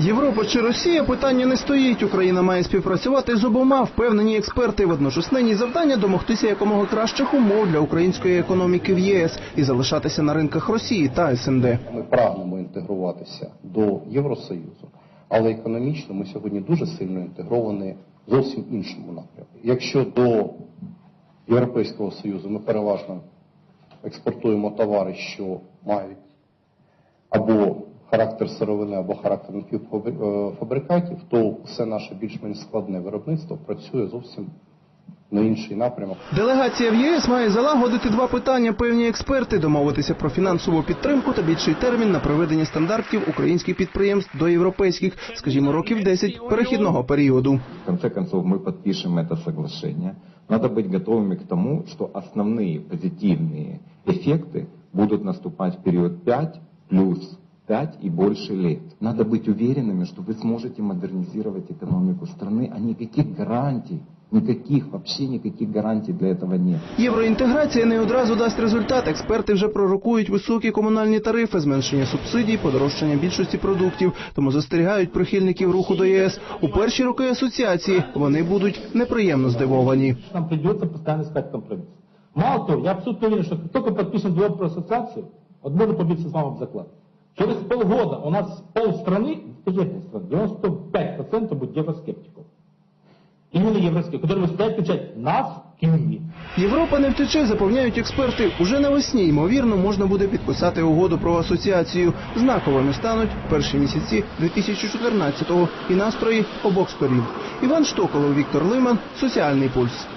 Європа чи Росія питання не стоїть. Україна має співпрацювати з обома, впевнені експерти. Водночас нині завдання домогтися якомога кращих умов для української економіки в ЄС і залишатися на ринках Росії та СНД. Ми прагнемо інтегруватися до Євросоюзу, але економічно ми сьогодні дуже сильно інтегровані зовсім іншому напрямку. Якщо до Європейського Союзу ми переважно експортуємо товари, що мають або характер сировини, або характер напівфабрикатів, то все наше більш-менш складне виробництво працює зовсім на інший напрямок. Делегація в ЄС має залагодити два питання. Певні експерти домовитися про фінансову підтримку та більший термін на приведення стандартів українських підприємств до європейських, скажімо, років 10 перехідного періоду. В конце концов, мы подпишем это соглашение. Надо быть готовыми к тому, что основные позитивные эффекты будут наступать в период 5 плюс 5 и больше лет. Надо быть уверенными, что вы сможете модернизировать экономику страны, а никаких гарантий, никаких, вообще никаких гарантий для этого нет. Євроінтеграція не одразу дасть результат. Експерти вже пророкують високі комунальні тарифи, зменшення субсидій, подорожчання більшості продуктів. Тому застерігають прихильників руху до єС. У перші роки асоціації вони будуть неприємно здивовані. нам придется постоянно искать компромисс. Мало того, я абсолютно уверен, что как только подпишем договор про ассоциацию, вот можно побиться с вами в заклад. Через полгода у нас полстраны, скажите, 95% будет евроскептиков. Именно евроскептиков, которые выступают кричать «нас Киеве». Європа не втече, запевняють експерти. Уже навесні, ймовірно, можна буде підписати угоду про асоціацію. Знаковими стануть перші місяці 2014-го і настрої обох сторін. Іван Штоколов, Віктор Лиман, Соціальний пульс.